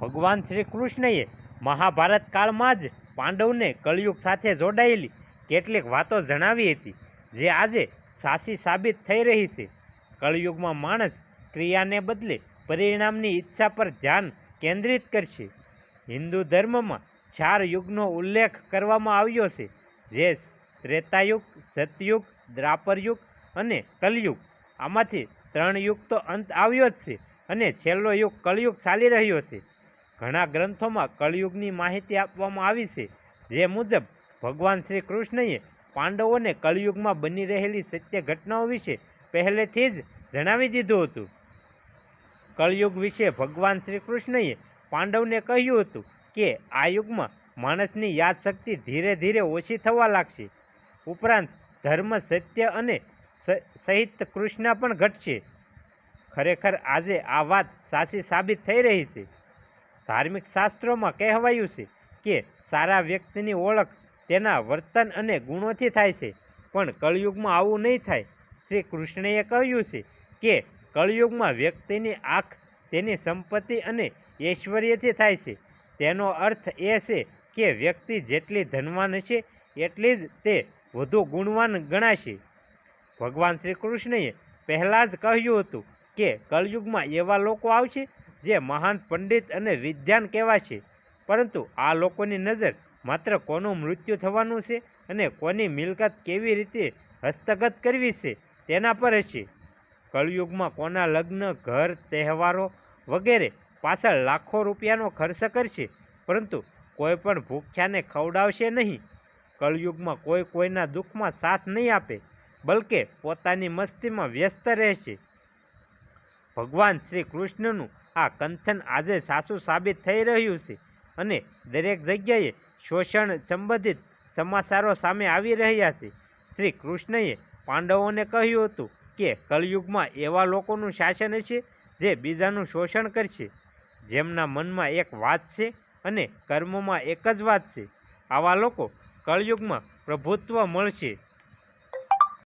ભગવાન શ્રી કૃષ્ણએ મહાભારત કાળમાં જ પાંડવને કળિયુગ સાથે જોડાયેલી કેટલીક વાતો જણાવી હતી, જે આજે સાચી સાબિત થઈ રહી છે. કળિયુગમાં માણસ ક્રિયાને બદલે પરિણામની ઈચ્છા પર ધ્યાન કેન્દ્રિત કરશે. હિન્દુ ધર્મમાં ચાર યુગનો ઉલ્લેખ કરવામાં આવ્યો છે, જે ત્રેતાયુગ, સતયુગ, દ્રાપરયુગ અને કલયુગ. આમાંથી ત્રણ યુગ તો અંત આવ્યો જ છે અને છેલ્લો યુગ કળયુગ ચાલી રહ્યો છે. ઘણા ગ્રંથોમાં કળયુગની માહિતી આપવામાં આવી છે, જે મુજબ ભગવાન શ્રી કૃષ્ણએ પાંડવોને કળયુગમાં બની રહેલી સત્ય ઘટનાઓ વિશે પહેલેથી જ જણાવી દીધું હતું. કળયુગ વિશે ભગવાન શ્રી કૃષ્ણએ પાંડવને કહ્યું હતું કે, આ યુગમાં માણસની યાદશક્તિ ધીરે ધીરે ઓછી થવા લાગશે. ઉપરાંત, ધર્મ સત્ય અને સહિત કૃષ્ણ પણ ઘટશે. ખરેખર આજે આ વાત સાચી સાબિત થઈ રહી છે. ધાર્મિક શાસ્ત્રોમાં કહેવાયું છે કે સારા વ્યક્તિની ઓળખ તેના વર્તન અને ગુણોથી થાય છે. પણ કળયુગમાં આવું નહીં થાય. શ્રી કૃષ્ણએ કહ્યું છે કે કળયુગમાં વ્યક્તિની આંખ તેની સંપત્તિ અને ઐશ્વર્યથી થાય છે. તેનો અર્થ એ છે કે વ્યક્તિ જેટલી ધનવાન હશે એટલી જ તે વધુ ગુણવાન ગણાશે. ભગવાન શ્રી કૃષ્ણએ પહેલાં જ કહ્યું હતું કે કળયુગમાં એવા લોકો આવશે જે મહાન પંડિત અને વિદ્વાન કહેવાશે પરંતુ આ લોકોની નજર માત્ર કોનું મૃત્યુ થવાનું છે અને કોની મિલકત કેવી રીતે હસ્તગત કરવી છે તેના પર હશે. કળયુગમાં કોના લગ્ન, ઘર, તહેવારો વગેરે પાછળ લાખો રૂપિયાનો ખર્ચ કરશે, પરંતુ કોઈ પણ ભૂખ્યાને ખવડાવશે નહીં. કળયુગમાં કોઈ કોઈના દુઃખમાં સાથ નહીં આપે, બલકે પોતાની મસ્તીમાં વ્યસ્ત રહેશે. ભગવાન શ્રી કૃષ્ણનું આ કંથન આજે સાસુ સાબિત થઈ રહ્યું છે અને દરેક જગ્યાએ શોષણ સંબંધિત સમાચારો સામે આવી રહ્યા છે. શ્રી કૃષ્ણએ પાંડવોને કહ્યું હતું કે કલયુગમાં એવા લોકોનું શાસન હશે જે બીજાનું શોષણ કરશે. જેમના મનમાં એક વાત છે અને કર્મમાં એક જ વાત છે. આવા લોકો કળયુગમાં પ્રભુત્વ મળશે.